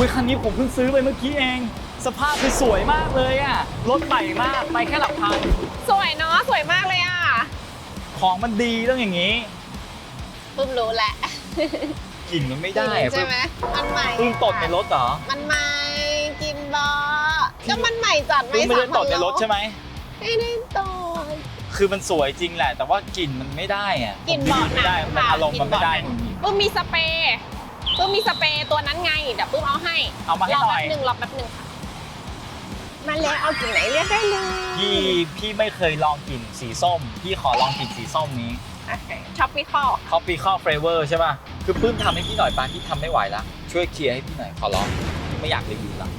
อุ้ยคันนี้ผมเพิ่งซื้อไปเมื่อกี้เอง สภาพคือสวยมากเลยอะรถใหม่มากไปแค่หลักพัน สวยเนาะสวยมากเลยอะของมันดีต้องอย่างนี้ปุ้มรู้แหละกลิ่นมันไม่ได้อะใช่ไหมมันใหม่เพิ่งตดในรถเหรอ มันใหม่กินบอก็มันใหม่จัดไหมเพิ่งไม่ได้3,000ตดในรถใช่ไหมไม่ได้ตดคือมันสวยจริงแหละ แต่ว่ากลิ่นมันไม่ได้อะกลิ่นเบาะไม่ได้หนักมันค่ะอารมณ์มันไม่ได้กลิ่นเบาะหนักปุ้มมีสเปรย์ปุ้มมีสเปรย์ตัวนั้นไง เดี๋ยวปุ้มเอาให้เอามาให้รอหน่แป๊อยบหนึ่งรอแป๊บหนึ่งค่ะมาแล้วเอากลิ่นไหนเรียกได้เลยพี่พี่ไม่เคยลองกลิ่นสีส้ม พี่ขอลองกลิ่นสีส้มนี้ช็อปปี้คอ Tropical Flavor ใช่ป่ะ คือปื้มทำให้พี่หน่อยปานที่ทำไม่ไหวละช่วยเคลียร์ให้พี่หน่อยขอร้องพี่ไม่อยากรีวิวละ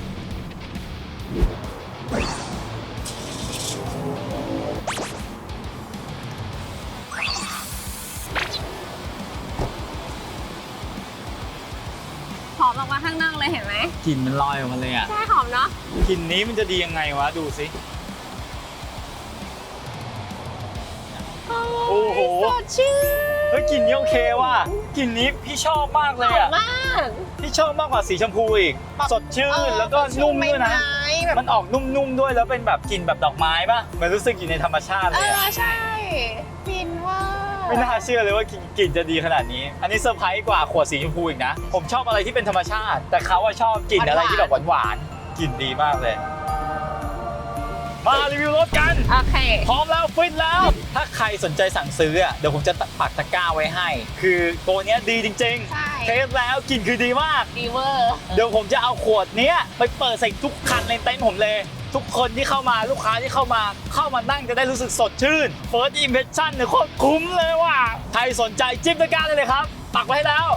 มออกมาข้างนอกเลยเห็นไหมกลิ่นมันลอยออกมาเลยอะใช่หอมเนาะกลิ่นนี้มันจะดียังไงวะดูสิโอ้โหสดชื่นเฮ้ยกลิ่นนี้โอเคว่ะกลิ่นนี้พี่ชอบมากหเลยอมอะมากพี่ชอบมากกว่าสีชมพูอีก สดชื่เอนอแล้วก็สดชื่นุ่มด้วยนะไม้ๆแบบมันออกนุ่มๆด้วยแล้วเป็นแบบกลิ่นแบบดอกไม้ป่ะเหมันรู้สึกอยู่ในธรรมชาติเอเลยออะใช่ฟินว่า ไม่น่าเชื่อเลยว่ากลิ่นกลิ่นจะดีขนาดนี้ อันนี้เซอร์ไพรส์กว่าขวดสีชมพูอีกนะ ผมชอบอะไรที่เป็นธรรมชาติ แต่เขาอะชอบกลิ่นอะไรที่แบบหวานๆกลิ่นดีมากเลย มารีวิวรถกัน โอเค พร้อมแล้วฟิตแล้ว ถ้าใครสนใจสั่งซื้ออะเดี๋ยวผมจะปักตะกร้าไว้ให้ คือตัวเนี้ยดีจริงใช่ ๆ เทสแล้วกลิ่นคือดีมาก ดีเวอร์เดี๋ยวผมจะเอาขวดเนี้ยไปเปิดใส่ทุกคันในเต็นท์ผมเลย ทุกคนที่เข้ามาลูกค้าที่เข้ามาเข้ามานั่งจะได้รู้สึกสดชื่น First Impression เนี่ยโคตรคุ้มเลยว่ะใค รสนใจจิ้มตะกร้าได้เลยครับ ปักไว้ให้แล้ว